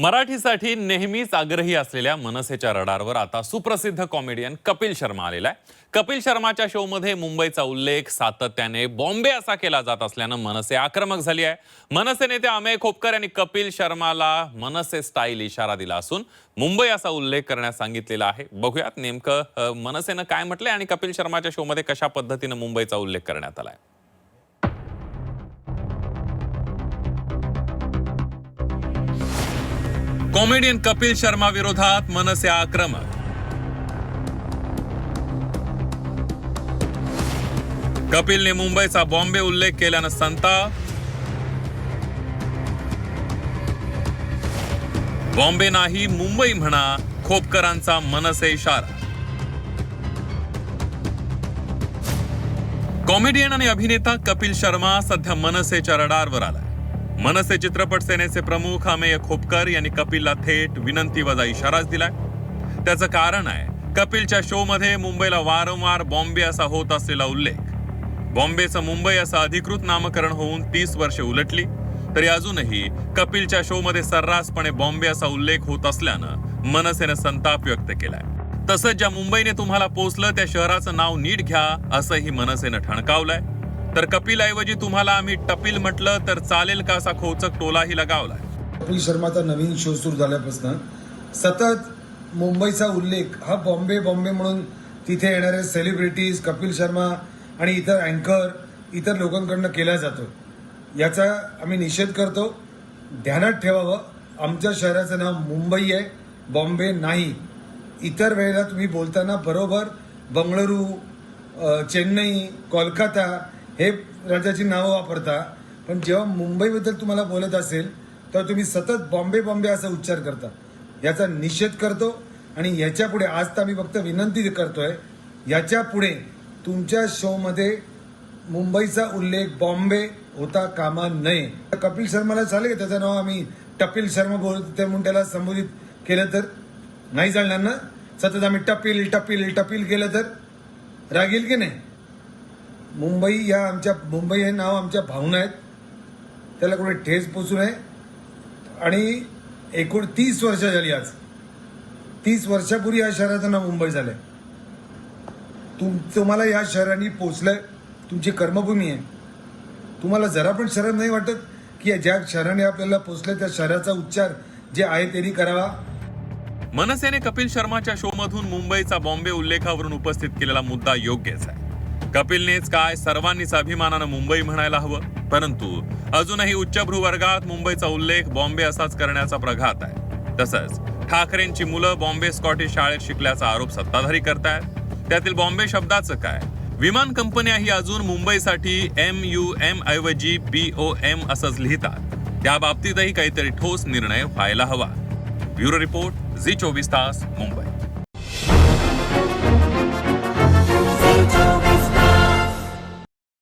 मराठीसाठी नेहमीच आग्रही असलेल्या मनसेच्या रडारवर आता सुप्रसिद्ध कॉमेडियन कपिल शर्मा आलेला आहे. कपिल शर्माच्या शोमध्ये मुंबईचा उल्लेख सातत्याने बॉम्बे असा केला जात असल्यानं मनसे आक्रमक झाली आहे. मनसे नेते अमेय खोपकर यांनी कपिल शर्माला मनसे स्टाईल इशारा दिला असून मुंबई असा उल्लेख करण्यास सांगितलेला आहे. बघूयात नेमकं मनसेनं काय म्हटलंय आणि कपिल शर्माच्या शोमध्ये कशा पद्धतीनं मुंबईचा उल्लेख करण्यात आलाय. कॉमेडियन कपिल शर्मा विरोधात मनसे आक्रमक. कपिलने मुंबईचा बॉम्बे उल्लेख केल्यानं संताप. बॉम्बे नाही मुंबई म्हणा खोपकरांचा मनसे इशारा. कॉमेडियन आणि अभिनेता कपिल शर्मा सध्या मनसेच्या रडारवर आलाय. मनसे चित्रपट सेनेचे प्रमुख अमेय खोपकर यांनी कपिलला थेट विनंती वजा इशाराच दिलाय. त्याचं कारण आहे कपिलच्या शो मध्ये मुंबईला वारंवार बॉम्बे असा होत असलेला उल्लेख. बॉम्बेचं मुंबई असं अधिकृत नामकरण होऊन तीस वर्षे उलटली तरी अजूनही कपिलच्या शो मध्ये सर्रासपणे बॉम्बे असा उल्लेख होत असल्यानं मनसेनं संताप व्यक्त केलाय. तसंच ज्या मुंबईने तुम्हाला पोचलं त्या शहराचं नाव नीट घ्या असंही मनसेनं ठणकावलंय. तर कपिल ऐवजी तुम्हाला आम्ही टपिल म्हटलं तर चालेल का असा खोचक टोलाही लगावलाय कपिल शर्माचा नवीन शो सुरू झाल्यापासून सतत मुंबईचा उल्लेख हा बॉम्बे बॉम्बे म्हणून तिथे येणारे सेलिब्रिटीज कपिल शर्मा आणि इतर अँकर इतर लोकांकडनं केला जातो. याचा आम्ही निषेध करतो. ध्यानात ठेवावं. आमच्या शहराचं नाव मुंबई आहे बॉम्बे नाही. इतर वेळेला तुम्ही बोलताना बरोबर बंगळुरू चेन्नई कोलकाता हे राज्याची नावं वापरता पण जेव्हा मुंबईबद्दल तुम्हाला बोलत असेल तेव्हा तुम्ही सतत बॉम्बे बॉम्बे असा उच्चार करता. याचा निषेध करतो आणि याच्यापुढे आज तर आम्ही फक्त विनंती करतोय याच्यापुढे तुमच्या शोमध्ये मुंबईचा उल्लेख बॉम्बे होता कामा नये. कपिल शर्माला चालेल त्याचं नाव? आम्ही टपिल शर्मा बोलतो ते म्हणून त्याला संबोधित केलं तर. नाही चालणार ना? सतत आम्ही टपिल टपिल टपिल केलं तर. रागील की नाही? मुंबई या आमच्या मुंबई हे नाव आमच्या भावना आहेत. त्याला कुठे ठेस पोचू नये. आणि एकूण तीस वर्ष झाली आज. तीस वर्षापूर्वी या शहराचं नाव मुंबई झालंय. तुम तुम्हाला या शहराने पोचलंय. तुमची कर्मभूमी आहे. तुम्हाला जरा पण शरम नाही वाटत की ज्या शहराने आपल्याला पोचलंय त्या शहराचा उच्चार जे आहे त्यांनी करावा? मनसेने कपिल शर्माच्या शो मधून मुंबईचा बॉम्बे उल्लेखावरून उपस्थित केलेला मुद्दा योग्यच आहे. कपिलनेच काय सर्वांनीच अभिमानानं मुंबई म्हणायला हवं? परंतु अजूनही उच्चभ्रू वर्गात मुंबईचा उल्लेख बॉम्बे असाच करण्याचा प्रघात आहे. तसंच ठाकरेंची मुलं बॉम्बे स्कॉटिश शाळेत शिकल्याचा आरोप सत्ताधारी करतायत. त्यातील बॉम्बे शब्दाचं काय? विमान कंपन्याही अजून मुंबईसाठी एम यू एम ऐवजी बी ओ एम असंच लिहितात. त्या बाबतीतही काहीतरी ठोस निर्णय व्हायला हवा. ब्युरो रिपोर्ट झी चोवीस तास मुंबई.